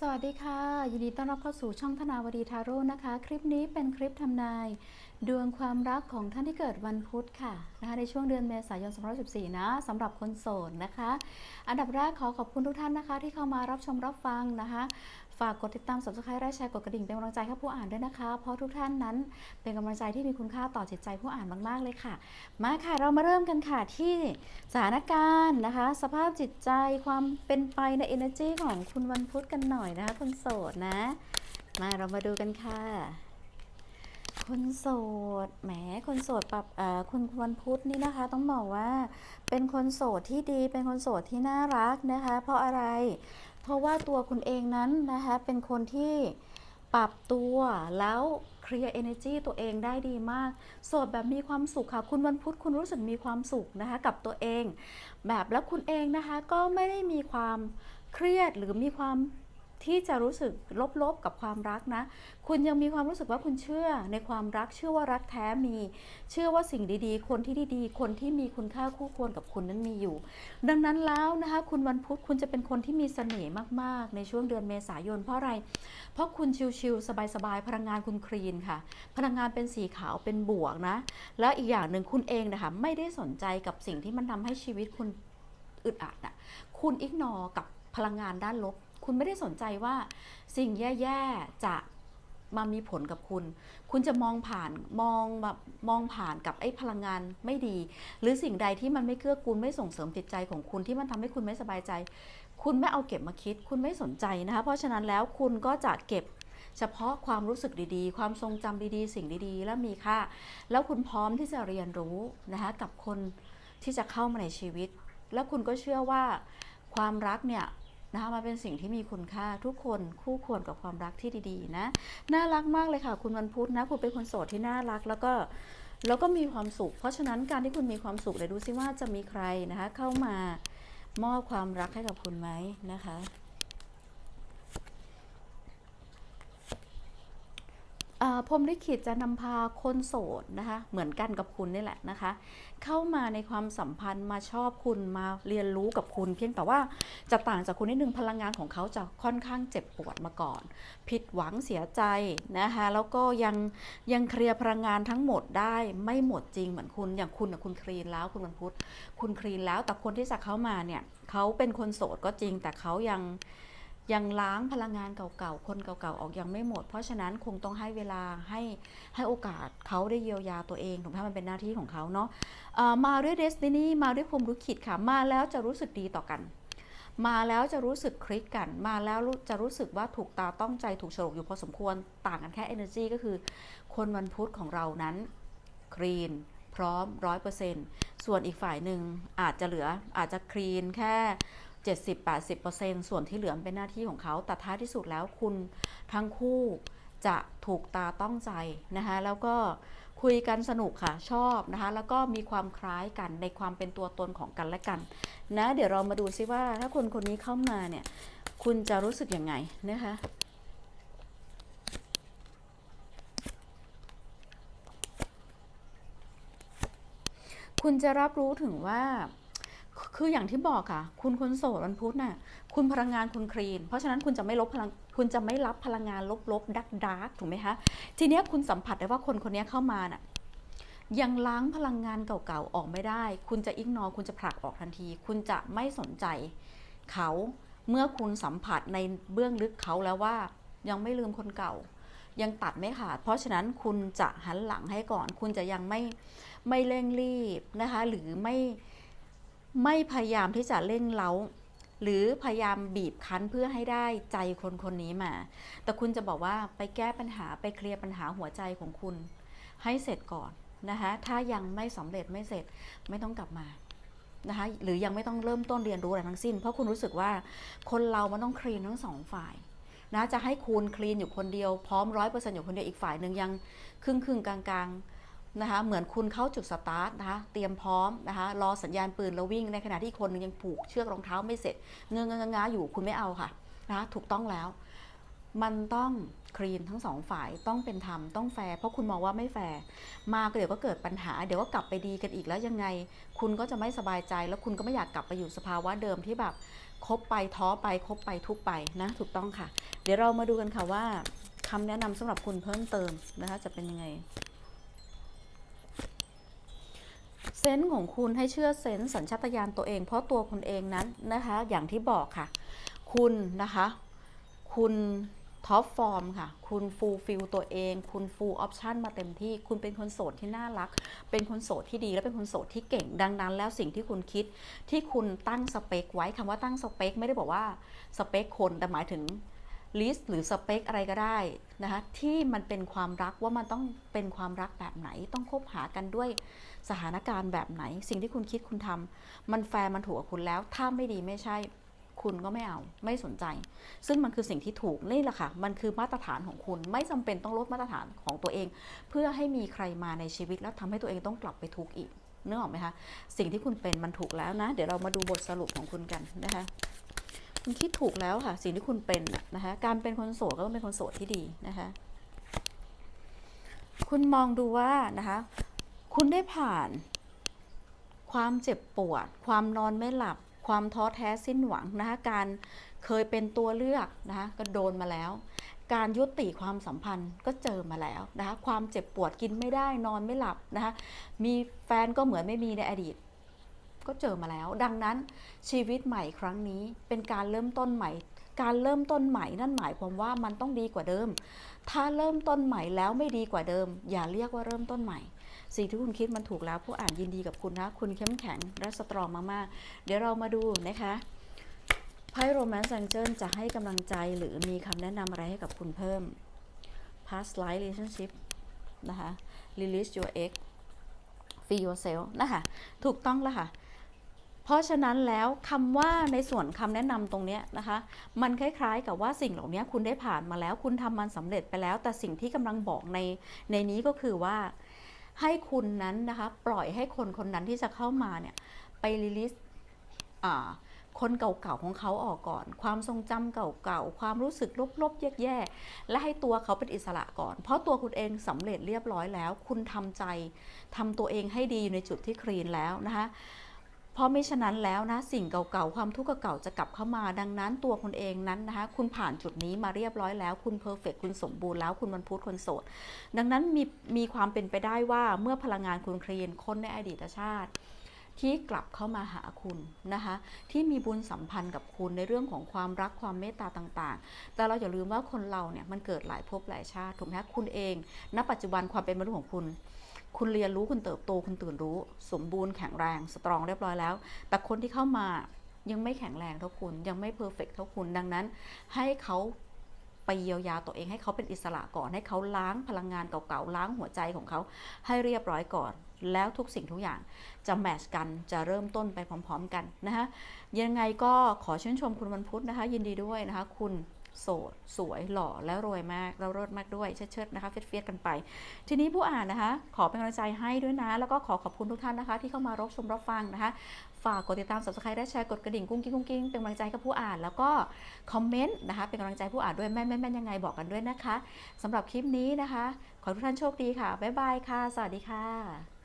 สวัสดีค่ะ ยินดีต้อนรับเข้าสู่ช่องธนาวดีทาโร่นะคะ คลิปนี้เป็นคลิปทำนาย ดวงความรักของท่านที่เกิดวันพุธค่ะนะคะในช่วงเดือนเมษายน2014นะสำหรับคนโสดนะคะ อันดับแรกขอขอบคุณทุกท่านนะคะ ที่เข้ามารับชมรับฟังนะคะ ฝากกดติดตาม subscribe และแชร์กดกระดิ่งเป็นกำลังใจให้ผู้อ่านด้วยนะคะ เพราะทุกท่านนั้นเป็นกำลังใจที่มีคุณค่าต่อจิตใจผู้อ่านมากๆเลยค่ะ มาค่ะเรามาเริ่มกันค่ะที่สถานการณ์นะคะ สภาพจิตใจความเป็นไปใน energy ของคุณวันพุธกันหน่อยนะคะคนโสดนะ มาเรามาดูกันค่ะ คนโสดแหมคนโสดปรับคุณวันพุธนี่นะคะ ต้องบอกว่า เป็นคนโสดที่ดีเป็นคนโสดที่น่ารักนะคะ เพราะอะไร เพราะว่าตัวคุณเองนั้นนะคะ เป็นคนที่ปรับตัวแล้วเคลียร์ energy ตัวเองได้ดีมาก โสดแบบมีความสุขค่ะ คุณวันพุธคุณรู้สึกมีความสุขนะคะ กับตัวเอง แบบแล้วคุณเองนะคะ ก็ไม่ได้มีความเครียดหรือมีความ ที่จะรู้สึกลบๆกับความรักนะ คุณยังมีความรู้สึกว่าคุณเชื่อในความรัก เชื่อว่ารักแท้มี เชื่อว่าสิ่งดีๆ คนที่ดีๆ คนที่มีคุณค่าคู่ควรกับคุณนั้นมีอยู่ ดังนั้นแล้วนะคะคุณวันพุธคุณจะเป็นคนที่มีเสน่ห์มากๆ ในช่วงเดือนเมษายนเพราะอะไร เพราะคุณชิลๆสบายๆพลังงานคุณคลีนค่ะ พลังงานเป็นสีขาวเป็นบวกนะ แล้วอีกอย่างหนึ่งคุณเองนะคะไม่ได้สนใจกับสิ่งที่มันทำให้ชีวิตคุณอึดอัดน่ะคุณอิกนอกับพลังงานด้านลบ คุณไม่ได้สนใจว่าสิ่งแย่ๆจะมามีผลกับคุณ คุณจะมองผ่านมองแบบมองผ่านกับไอ้พลังงานไม่ดี หรือสิ่งใดที่มันไม่เกื้อกูลไม่ส่งเสริมจิตใจของคุณที่มันทำให้คุณไม่สบายใจ คุณไม่เอาเก็บมาคิด คุณไม่สนใจนะคะ เพราะฉะนั้นแล้วคุณก็จะเก็บเฉพาะความรู้สึกดีๆ ความทรงจำดีๆ สิ่งดีๆ และมีค่า แล้วคุณพร้อมที่จะเรียนรู้นะคะกับคนที่จะเข้ามาในชีวิต แล้วคุณก็เชื่อว่าความรักเนี่ย นะคะมันเป็นสิ่งที่มีคุณค่าทุกคนคู่ควรกับความรักที่ดีๆ นะ น่ารักมากเลยค่ะ คุณวันพุธนะ คุณเป็นคนโสดที่น่ารักแล้วก็แล้วก็มีความสุข เพราะฉะนั้นการที่คุณมีความสุขเดี๋ยวดูซิว่าจะมีใครนะคะเข้ามามอบความรักให้กับคุณไหมนะคะ อ่า พรมลิขิตจะนำพาคนโสดนะคะเหมือนกันกับคุณนี่แหละนะคะ เข้ามาในความสัมพันธ์มาชอบคุณมาเรียนรู้กับคุณ เพียงแต่ว่าจะต่างจากคุณนิดนึงพลังงานของเขาจะค่อนข้างเจ็บปวดมาก่อน ผิดหวังเสียใจนะคะแล้วก็ยังยังเคลียร์พลังงานทั้งหมดได้ไม่หมดจริงเหมือนคุณอย่างคุณนะคุณคลีนแล้วคุณวันพุธคุณคลีนแล้วแต่คนที่จะเข้ามาเนี่ยเขาเป็นคนโสดก็จริงแต่เขายัง ยังล้างพลังงานเก่าๆ คนเก่าๆ ออกยังไม่หมด เพราะฉะนั้นคงต้องให้เวลาให้ให้โอกาสเขาได้เยียวยาตัวเองถูกไหมมันเป็นหน้าที่ของเขาเนาะมาด้วยเดสตินีมาด้วยพรหมลิขิตค่ะ มาแล้วจะรู้สึกดีต่อกัน มาแล้วจะรู้สึกคลิกกัน มาแล้วจะรู้สึกว่าถูกตาต้องใจถูกโฉลกอยู่พอสมควรต่างกันแค่ energy ก็คือ คนวันพุธของเรานั้นคลีนพร้อมร้อยเปอร์เซ็นต์ส่วนอีกฝ่ายหนึ่งอาจจะเหลืออาจจะคลีนแค่ 70-80%ส่วนที่เหลือเป็นหน้าที่ของเขา แต่ท้ายที่สุดแล้วคุณทั้งคู่จะถูกตาต้องใจนะคะแล้วก็คุยกันสนุกค่ะชอบนะคะแล้วก็มีความคล้ายกันในความเป็นตัวตนของกันและกันนะเดี๋ยวเรามาดูซิว่าถ้าคนคนนี้เข้ามาเนี่ยคุณจะรู้สึกยังไงนะคะคุณจะรับรู้ถึงว่า คืออย่างที่บอกค่ะ คุณคนโสดวันพุธน่ะ คุณพลังงานคุณคลีน เพราะฉะนั้นคุณจะไม่ลบพลัง คุณจะไม่รับพลังงานลบๆดักดาร์กถูกไหมคะ ทีเนี้ยคุณสัมผัสได้ว่าคนคนนี้เข้ามาน่ะยังล้างพลังงานเก่าๆออกไม่ได้ คุณจะอิกนอคุณจะผลักออกทันที คุณจะไม่สนใจเขาเมื่อคุณสัมผัสในเบื้องลึกเขาแล้วว่า ยังไม่ลืมคนเก่า ยังตัดไม่ขาด เพราะฉะนั้นคุณจะหันหลังให้ก่อน คุณจะยังไม่ไม่เร่งรีบนะคะ หรือไม่ ไม่พยายามที่จะเร่งเล้า หรือพยายามบีบคั้นเพื่อให้ได้ใจคนคนนี้มา แต่คุณจะบอกว่าไปแก้ปัญหาไปเคลียร์ปัญหาหัวใจของคุณ ให้เสร็จก่อนนะคะ ถ้ายังไม่สำเร็จไม่เสร็จไม่ต้องกลับมานะคะ หรือยังไม่ต้องเริ่มต้นเรียนรู้อะไรทั้งสิ้น เพราะคุณรู้สึกว่าคนเรามันต้องคลีนทั้งสองฝ่ายนะจะให้คุณคลีนอยู่คนเดียวพร้อมร้อยเปอร์เซ็นต์อยู่คนเดียวอีกฝ่ายหนึ่งยังครึ่งครึ่งๆกลางๆ นะคะเหมือนคุณเข้าจุดสตาร์ทนะคะเตรียมพร้อมนะคะรอสัญญาณปืนแล้ววิ่ง ในขณะที่คนหนึงยังผูกเชือกรองเท้าไม่เสร็จ เงื้องงาอยู่คุณไม่เอาค่ะนะคะถูกต้องแล้ว มันต้องคลีนทั้งสองฝ่ายต้องเป็นธรรมต้องแฟร์เพราะคุณมองว่าไม่แฟร์มาก็เดี๋ยวก็เกิดปัญหา เดี๋ยวก็กลับไปดีกันอีกแล้วยังไง คุณก็จะไม่สบายใจ แล้วคุณก็ไม่อยากกลับไปอยู่สภาวะเดิมที่แบบคบไปท้อไปคบไปทุกไปนะถูกต้องค่ะ เดี๋ยวเรามาดูกันค่ะว่าคำแนะนำสำหรับคุณเพิ่มเติมนะคะจะเป็นยังไง ซนส์ของคุณให้เชื่อเซนส์สัญชาตญาณตัวเอง เพราะตัวคุณเองนั้นนะคะ อย่างที่บอกค่ะ คุณนะคะ คุณท็อปฟอร์มค่ะ คุณฟูลฟิลตัวเอง คุณฟูลออปชันมาเต็มที่ คุณเป็นคนโสดที่น่ารัก เป็นคนโสดที่ดี และเป็นคนโสดที่เก่ง ดังนั้น แล้วสิ่งที่คุณคิด ที่คุณตั้งสเปคไว้คำว่าตั้งสเปค ไม่ได้บอกว่าสเปคคน แต่หมายถึง ลิสต์หรือสเปคอะไรก็ได้นะคะที่มันเป็นความรักว่ามันต้องเป็นความรักแบบไหน ต้องคบหากันด้วยสถานการณ์แบบไหน สิ่งที่คุณคิดคุณทำมันแฟร์มันถูกกับคุณแล้ว ถ้าไม่ดีไม่ใช่ คุณก็ไม่เอาไม่สนใจ ซึ่งมันคือสิ่งที่ถูกนี่แหละค่ะ มันคือมาตรฐานของคุณไม่จำเป็นต้องลดมาตรฐานของตัวเอง เพื่อให้มีใครมาในชีวิตแล้วทำให้ตัวเองต้องกลับไปทุกข์อีกนึกออกไหมคะสิ่งที่คุณเป็นมันถูกแล้วนะ เดี๋ยวเรามาดูบทสรุปของคุณกันนะคะ คุณคิดถูกแล้วค่ะ สิ่งที่คุณเป็นนะนะคะ การเป็นคนโสดก็ต้องเป็นคนโสดที่ดีนะคะ คุณมองดูว่านะคะ คุณได้ผ่าน ความเจ็บปวด ความนอนไม่หลับ ความท้อแท้สิ้นหวังนะคะ การเคยเป็นตัวเลือกนะคะก็โดนมาแล้ว การยุติความสัมพันธ์ก็เจอมาแล้วนะคะ ความเจ็บปวดกินไม่ได้นอนไม่หลับนะคะ มีแฟนก็เหมือนไม่มีในอดีต ก็เจอมาแล้ว ดังนั้นชีวิตใหม่ครั้งนี้เป็นการเริ่มต้นใหม่ การเริ่มต้นใหม่นั่นหมายความว่ามันต้องดีกว่าเดิม ถ้าเริ่มต้นใหม่แล้วไม่ดีกว่าเดิม อย่าเรียกว่าเริ่มต้นใหม่ สิ่งที่คุณคิดมันถูกแล้วผู้อ่านยินดีกับคุณนะคุณเข้มแข็งและสตรองมากๆเดี๋ยวเรามาดูนะคะไพ่โรแมนต์ a ซ g เจิลจะให้กำลังใจหรือมีคำแนะนำอะไรให้กับคุณเพิ่ม past life relationship นะคะ release your ex free yourself นะคะ ถูกต้องแล้วค่ะ เพราะฉะนั้นแล้วคำว่าในส่วนคำแนะนำตรงนี้นะคะ มันคล้ายๆ กับว่าสิ่งเหล่านี้คุณได้ผ่านมาแล้ว คุณทำมันสำเร็จไปแล้ว แต่สิ่งที่กำลังบอกในในนี้ก็คือว่า ให้คุณนั้นนะคะปล่อยให้คนคนนั้นที่จะเข้ามาเนี่ยไปรีลิสคนเก่าๆของเขาออกก่อน ความทรงจำเก่าๆ ความรู้สึกลบๆ แย่ๆ และให้ตัวเขาเป็นอิสระก่อน เพราะตัวคุณเองสำเร็จเรียบร้อยแล้ว คุณทำใจทำตัวเองให้ดีอยู่ในจุดที่คลีนแล้วนะคะ เพราะไม่ฉะนั้นแล้วนะสิ่งเก่าๆความทุกข์เก่าๆจะกลับเข้ามา ดังนั้นตัวคุณเองนั้นนะคะ คุณผ่านจุดนี้มาเรียบร้อยแล้ว คุณเพอร์เฟกคุณสมบูรณ์แล้วคุณวันพุทธคนโสด ดังนั้นมีมีความเป็นไปได้ว่าเมื่อพลังงานคุณเคลียนคนในอดีตชาติที่กลับเข้ามาหาคุณนะคะ ที่มีบุญสัมพันธ์กับคุณในเรื่องของความรักความเมตตาต่างๆ แต่เราอย่าลืมว่าคนเราเนี่ยมันเกิดหลายภพหลายชาติถูกไหมคุณเอง ณ ปัจจุบันความเป็นมนุษย์ของคุณ คุณเรียนรู้คุณเติบโตคุณตื่นรู้ สมบูรณ์แข็งแรงสตรองเรียบร้อยแล้ว แต่คนที่เข้ามายังไม่แข็งแรงเท่าคุณยังไม่เพอร์เฟกเท่าคุณดังนั้น ให้เขาไปเยียวยาตัวเองให้เขาเป็นอิสระก่อนให้เขาล้างพลังงานเก่าๆล้างหัวใจของเขาให้เรียบร้อยก่อน แล้วทุกสิ่งทุกอย่างจะแมชกันจะเริ่มต้นไปพร้อม ๆ กันนะคะยังไงก็ขอชื่นชมคุณวันพุธนะคะ ยินดีด้วยนะคะ คุณ โสด สวยหล่อและรวยมากแล้วรดมากด้วยเชิดๆนะคะเฟียดๆกันไป ทีนี้ผู้อ่านนะคะ ขอเป็นกำลังใจให้ด้วยนะ แล้วก็ขอขอบคุณทุกท่านนะคะ ที่เข้ามารับชมรับฟังนะคะ ฝากกดติดตาม subscribe และแชร์กดกระดิ่งกุ้งกิ้งกุ้งกิ้งเป็นกำลังใจกับผู้อ่านแล้วก็คอมเมนต์นะคะ เป็นกำลังใจผู้อ่านด้วยแม่นแม่นแม่ยังไงบอกกันด้วยนะคะสำหรับคลิปนี้นะคะ ขอทุกท่านโชคดีค่ะบ๊ายบายค่ะ สวัสดีค่ะ